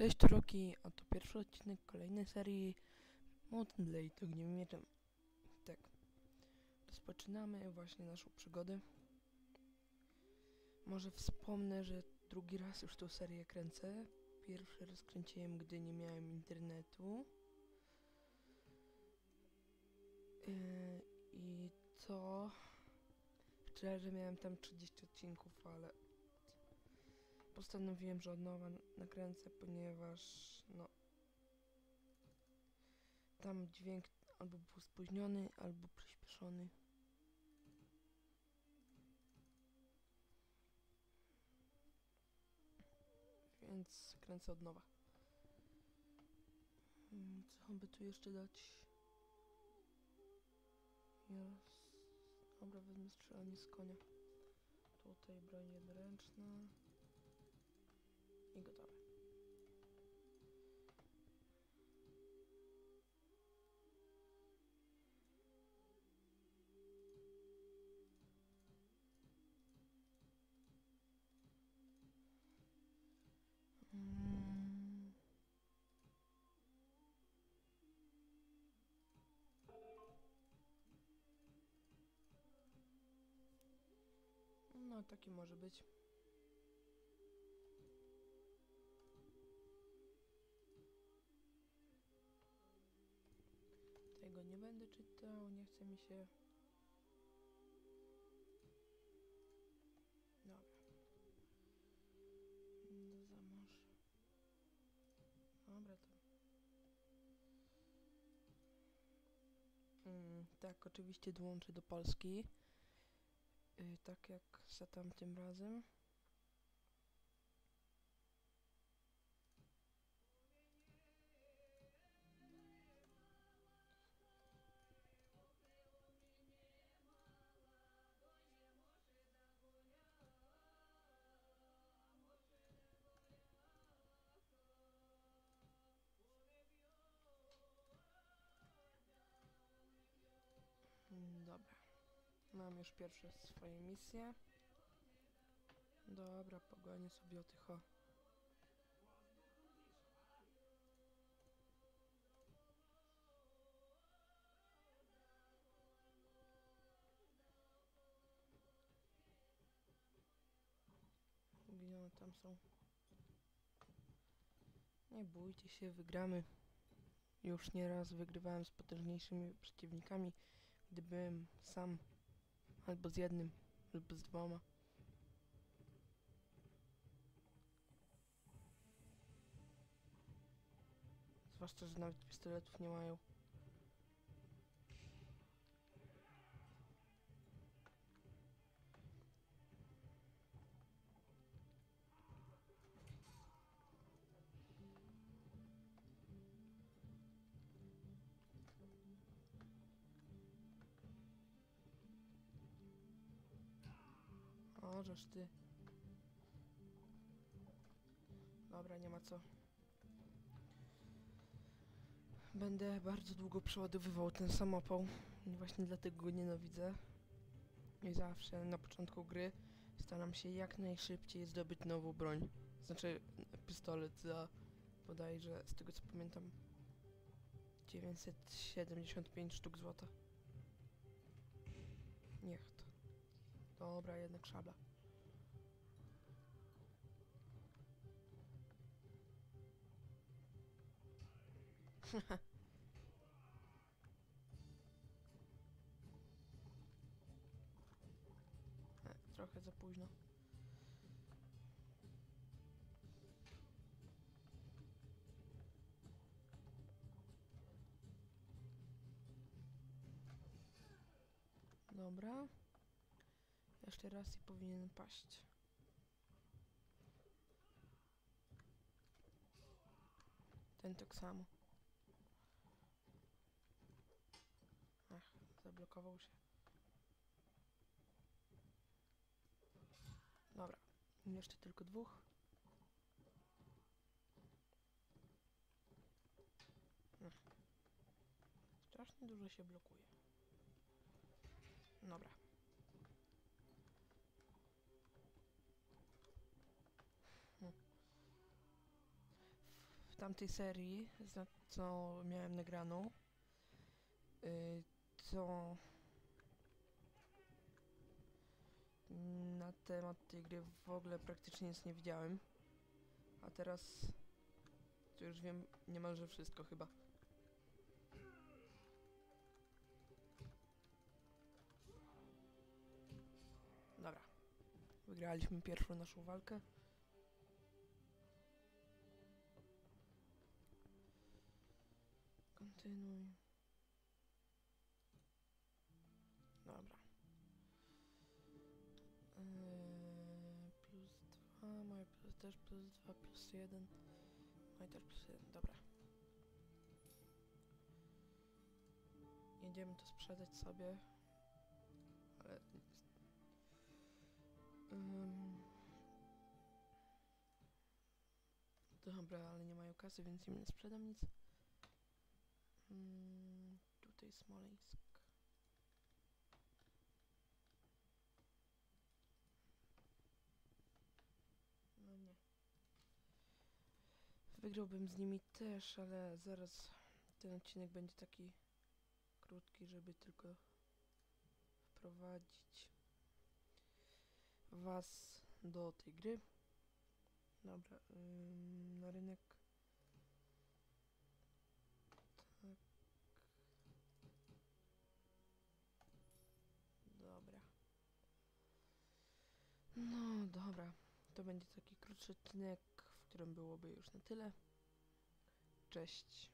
Cześć Roki, a to pierwszy odcinek kolejnej serii Mountain Blade Ogniem Mieczem. Tak, rozpoczynamy właśnie naszą przygodę. Może wspomnę, że drugi raz już tą serię kręcę. Pierwszy raz kręciłem, gdy nie miałem internetu. Yy, I co? Szczerze miałem tam 30 odcinków, ale postanowiłem, że od nowa nakręcę, ponieważ no tam dźwięk albo był spóźniony, albo przyspieszony. Więc kręcę od nowa. Mm, Co by tu jeszcze dać? Jest. Dobra, wezmę strzelanie z konia. Tutaj broń jednoręczna. I gotowe. Mm. No, taki może być. Tego nie będę czytał, nie chce mi się. Dobra. No za mąż. Dobra to. Mm, tak, oczywiście dołączę do Polski. Y, tak jak za tamtym razem. Dobra. Mam już pierwsze swoje misje. Dobra, pogonię sobie o tych o. Gdzie one tam są? Nie bójcie się, wygramy. Już nieraz wygrywałem z potężniejszymi przeciwnikami, gdy byłem sam. Albo z jednym, albo z dwoma. Zwłaszcza, że nawet pistoletów nie mają. O, żeż ty. Dobra, nie ma co. Będę bardzo długo przeładowywał ten samopał. Właśnie dlatego go nienawidzę. I zawsze na początku gry staram się jak najszybciej zdobyć nową broń. Znaczy pistolet za bodajże, z tego co pamiętam, 975 sztuk złota. Niech to. Dobra, jednak szabla. E, Trochę za późno. Dobra. Jeszcze raz i powinien paść. Ten tak samo. Ach, zablokował się. Dobra. Jeszcze tylko dwóch. Ech. Strasznie dużo się blokuje. Dobra. Tamtej serii, co miałem nagraną, y, to na temat tej gry w ogóle praktycznie nic nie widziałem. A teraz to już wiem niemalże wszystko chyba. Dobra. Wygraliśmy pierwszą naszą walkę. Też plus 2, plus 1. Moje też plus 1, dobra. Jedziemy to sprzedać sobie. Ale... Ym. Dobra, ale nie mają kasy, więc im nie sprzedam nic. Mm, tutaj Smoleńsk. Wygrałbym z nimi też, ale zaraz ten odcinek będzie taki krótki, żeby tylko wprowadzić was do tej gry. Dobra, ym, na rynek. Tak. Dobra. No dobra, to będzie taki krótszy odcinek, którym byłoby już na tyle. Cześć.